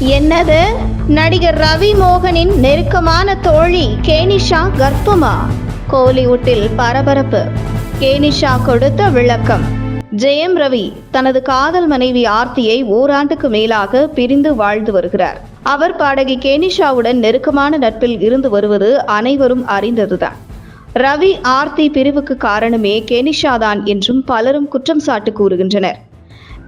என்னது? நடிகர் ரவி மோகனின் நெருக்கமான தோழி கேனிஷா கர்ப்பமா? கோலிவுட்டில் பரபரப்பு. கேனிஷா கொடுத்த விளக்கம். ஜெயம் ரவி தனது காதல் மனைவி ஆர்த்தியை ஓராண்டுக்கு மேலாக பிரிந்து வாழ்ந்து வருகிறார். அவர் பாடகி கேனிஷாவுடன் நெருக்கமான நட்பில் இருந்து வருவது அனைவரும் அறிந்ததுதான். ரவி ஆர்த்தி பிரிவுக்கு காரணமே கேனிஷா தான் என்றும் பலரும் குற்றம் சாட்டு கூறுகின்றனர்.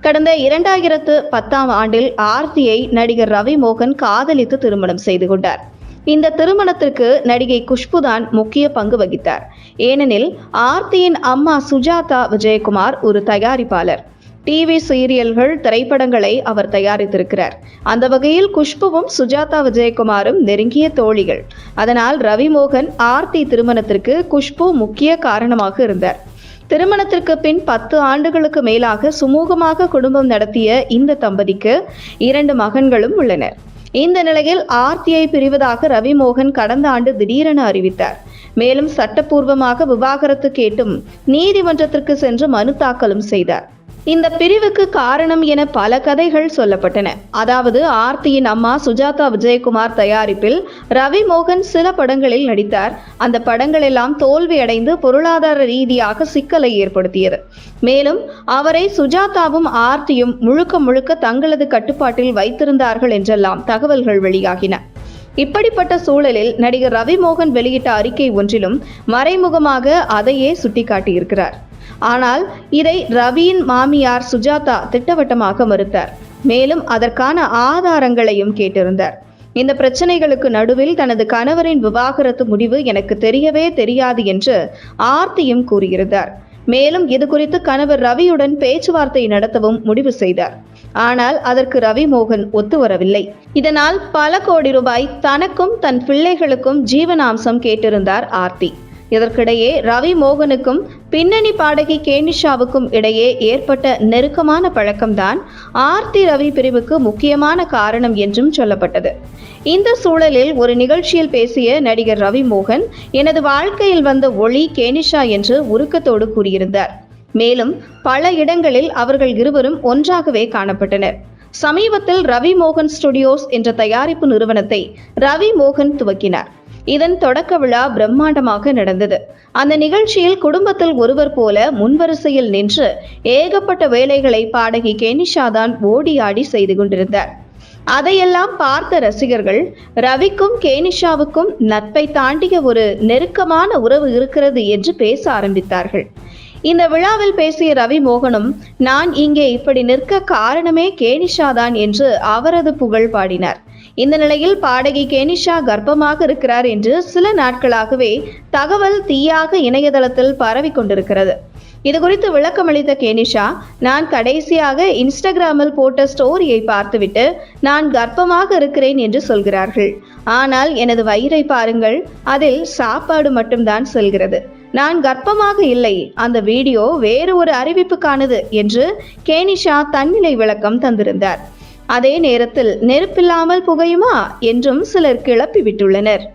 கடந்த இரண்டாயிரத்து பத்தாம் ஆண்டில் ஆர்த்தியை நடிகர் ரவி மோகன் காதலித்து திருமணம் செய்து கொண்டார். இந்த திருமணத்திற்கு நடிகை குஷ்புதான் முக்கிய பங்கு வகித்தார். ஏனெனில் ஆர்த்தியின் அம்மா சுஜாதா விஜயகுமார் ஒரு தயாரிப்பாளர். டிவி சீரியல்கள் திரைப்படங்களை அவர் தயாரித்திருக்கிறார். அந்த வகையில் குஷ்புவும் சுஜாதா விஜயகுமாரும் நெருங்கிய தோழிகள். அதனால் ரவி மோகன் ஆர்த்தி திருமணத்திற்கு குஷ்பு முக்கிய காரணமாக இருந்தார். திருமணத்திற்கு பின் பத்து ஆண்டுகளுக்கு மேலாக சுமூகமாக குடும்பம் நடத்திய இந்த தம்பதிக்கு இரண்டு மகன்களும் உள்ளனர். இந்த நிலையில் ஆர்த்தியை பிரிவதாக ரவி மோகன் கடந்த ஆண்டு திடீரென அறிவித்தார். மேலும் சட்டப்பூர்வமாக விவாகரத்து கேட்டும் நீதிமன்றத்திற்கு சென்று மனு தாக்கலும் செய்தார். இந்த பிரிவுக்கு காரணம் என பல கதைகள் சொல்லப்பட்டன. அதாவது ஆர்த்தியின் அம்மா சுஜாதா விஜயகுமார் தயாரிப்பில் ரவி மோகன் சில படங்களில் நடித்தார். அந்த படங்கள் எல்லாம் தோல்வியடைந்து பொருளாதார ரீதியாக சிக்கலை ஏற்படுத்தியது. மேலும் அவரை சுஜாதாவும் ஆர்த்தியும் முழுக்க முழுக்க தங்களது கட்டுப்பாட்டில் வைத்திருந்தார்கள் என்றெல்லாம் தகவல்கள் வெளியாகின. இப்படிப்பட்ட சூழலில் நடிகர் ரவி மோகன் வெளியிட்ட அறிக்கை ஒன்றிலும் மறைமுகமாக அதையே சுட்டிக்காட்டியிருக்கிறார். ஆனால் இதை ரவியின் மாமியார் சுஜாதா திட்டவட்டமாக மறுத்தார். மேலும் அதற்கான ஆதாரங்களையும் கேட்டிருந்தார். இந்த பிரச்சனைகளுக்கு நடுவில் தனது கணவரின் விவாகரத்து முடிவு எனக்கு தெரியவே தெரியாது என்று ஆர்த்தியும் கூறியிருந்தார். மேலும் இது குறித்து கணவர் ரவியுடன் பேச்சுவார்த்தை நடத்தவும் முடிவு செய்தார். ஆனால் அதற்கு ரவி மோகன் ஒத்து வரவில்லை. இதனால் பல கோடி ரூபாய் தனக்கும் தன் பிள்ளைகளுக்கும் ஜீவனாம்சம் கேட்டிருந்தார் ஆர்த்தி. இதற்கிடையே ரவி மோகனுக்கும் பின்னணி பாடகி கேனிஷாவுக்கும் இடையே ஏற்பட்ட நெருக்கமான பழக்கம்தான் ஆர்த்தி ரவி பிரிவுக்கு முக்கியமான காரணம் என்றும் சொல்லப்பட்டது. இந்த சூழலில் ஒரு நிகழ்ச்சியில் பேசிய நடிகர் ரவி மோகன் எனது வாழ்க்கையில் வந்த ஒளி கேனிஷா என்று உருக்கத்தோடு கூறியிருந்தார். மேலும் பல இடங்களில் அவர்கள் இருவரும் ஒன்றாகவே காணப்பட்டனர். சமீபத்தில் ரவி மோகன் ஸ்டுடியோஸ் என்ற தயாரிப்பு நிறுவனத்தை ரவி மோகன் துவக்கினார். இதன் தொடக்க விழா பிரம்மாண்டமாக நடந்தது. அந்த நிகழ்ச்சியில் குடும்பத்தில் ஒருவர் போல முன்வரிசையில் நின்று ஏகப்பட்ட வேலைகளை பாடகி கேனிஷா தான் ஓடி ஆடி செய்து கொண்டிருந்தார். அதையெல்லாம் பார்த்த ரசிகர்கள் ரவிக்கும் கேனிஷாவுக்கும் நட்பை தாண்டிய ஒரு நெருக்கமான உறவு இருக்கிறது என்று பேச ஆரம்பித்தார்கள். இந்த விழாவில் பேசிய ரவி மோகனும் நான் இங்கே இப்படி நிற்க காரணமே கேனிஷா தான் என்று அவரது புகழ் பாடினார். இந்த நிலையில் பாடகி கேனிஷா கர்ப்பமாக இருக்கிறார் என்று சில நாட்களாகவே தகவல் தீயாக இணையதளத்தில் பரவி கொண்டிருக்கிறது. இது குறித்து விளக்கமளித்த கேனிஷா நான் கடைசியாக இன்ஸ்டாகிராமில் போட்ட ஸ்டோரியை பார்த்துவிட்டு நான் கர்ப்பமாக இருக்கிறேன் என்று சொல்கிறார்கள். ஆனால் எனது வயிறை பாருங்கள் அதில் சாப்பாடு மட்டும்தான் செல்கிறது. நான் கர்ப்பமாக இல்லை. அந்த வீடியோ வேறு ஒரு அறிவிப்புக்கானது என்று கேனிஷா தன்னிலை விளக்கம் தந்திருந்தார். அதே நேரத்தில் நெருப்பில்லாமல் புகையுமா? என்றும் சிலர் கிளப்பி விட்டுள்ளனர்.